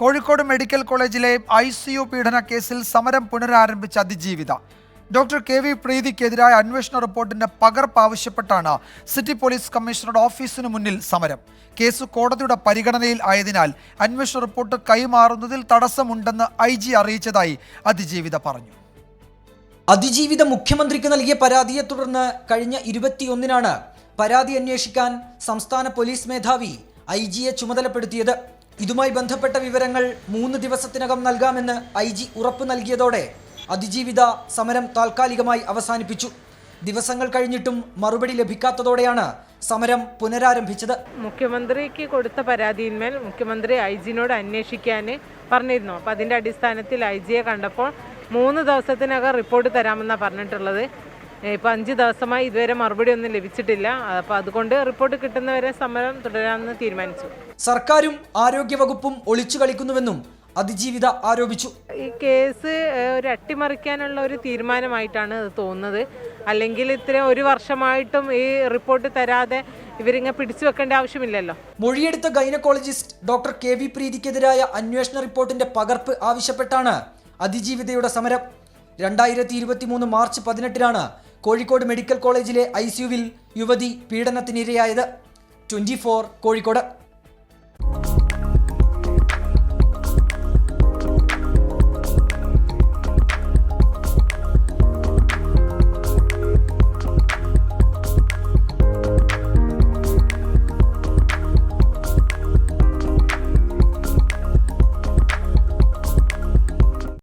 Kozhikode medical കോളേജിലെ I C U പീഡന കേസിൽ സമരം പുനരാരംഭിച്ച അതിജീവിത. ഡോക്ടർ കെ വി പ്രീതിക്കെതിരായ അന്വേഷണ റിപ്പോർട്ടിന്റെ പകർപ്പ് ആവശ്യപ്പെട്ടാണ് സിറ്റി പോലീസ് കമ്മീഷണറുടെ ഓഫീസിന് മുന്നിൽ സമരം. കേസ് കോടതിയുടെ പരിഗണനയിൽ ആയതിനാൽ അന്വേഷണ റിപ്പോർട്ട് കൈമാറുന്നതിൽ തടസ്സമുണ്ടെന്ന് ഐ ജി അറിയിച്ചതായി അതിജീവിത പറഞ്ഞു. അതിജീവിത മുഖ്യമന്ത്രിക്ക് നൽകിയ പരാതിയെ തുടർന്ന് കഴിഞ്ഞ ഇരുപത്തിയൊന്നിനാണ് പരാതി അന്വേഷിക്കാൻ സംസ്ഥാന പോലീസ് മേധാവി ഐ ജിയെ ചുമതലപ്പെടുത്തിയത്. ഇതുമായി ബന്ധപ്പെട്ട വിവരങ്ങൾ മൂന്ന് ദിവസത്തിനകം നൽകാമെന്ന് ഐ ജി ഉറപ്പ് നൽകിയതോടെ അതിജീവിത സമരം താൽക്കാലികമായി അവസാനിപ്പിച്ചു. ദിവസങ്ങൾ കഴിഞ്ഞിട്ടും മറുപടി ലഭിക്കാത്തതോടെയാണ് സമരം പുനരാരംഭിച്ചത്. മുഖ്യമന്ത്രിക്ക് കൊടുത്ത പരാതിയിന്മേൽ മുഖ്യമന്ത്രി ഐ ജിനോട് അന്വേഷിക്കാൻ പറഞ്ഞിരുന്നു. അപ്പോൾ അതിന്റെ അടിസ്ഥാനത്തിൽ ഐ ജിയെ കണ്ടപ്പോൾ മൂന്ന് ദിവസത്തിനകം റിപ്പോർട്ട് തരാമെന്നാണ് പറഞ്ഞിട്ടുള്ളത്. ഇപ്പോൾ അഞ്ച് ദിവസമായി ഇതുവരെ മറുപടി ഒന്നും ലഭിച്ചിട്ടില്ല. അപ്പോൾ അതുകൊണ്ട് റിപ്പോർട്ട് കിട്ടുന്നവരെ സമരം തുടരാമെന്ന് തീരുമാനിച്ചു. സർക്കാരും ആരോഗ്യവകുപ്പും ഒളിച്ചു കളിക്കുന്നുവെന്നും അതിജീവിത ആരോപിച്ചു. ഈ കേസ് ഒരു അട്ടിമറിക്കാനുള്ള ഒരു തീരുമാനമായിട്ടാണ് തോന്നുന്നത്. അല്ലെങ്കിൽ ഇത്ര ഒരു വർഷമായിട്ടും ഈ റിപ്പോർട്ട് തരാതെ ഇവരിങ്ങനെ പിടിച്ചു വെക്കേണ്ട ആവശ്യമില്ലല്ലോ. മൊഴിയെടുത്ത ഗൈനക്കോളജിസ്റ്റ് ഡോക്ടർ കെ വി പ്രീതിക്കെതിരായ അന്വേഷണ റിപ്പോർട്ടിന്റെ പകർപ്പ് ആവശ്യപ്പെട്ടാണ് അതിജീവിതയുടെ സമരം. രണ്ടായിരത്തി ഇരുപത്തി മൂന്ന് മാർച്ച് പതിനെട്ടിനാണ് കോഴിക്കോട് മെഡിക്കൽ കോളേജിലെ ഐ യുവതി പീഡനത്തിനിരയായത്. Twenty four Kozhikode.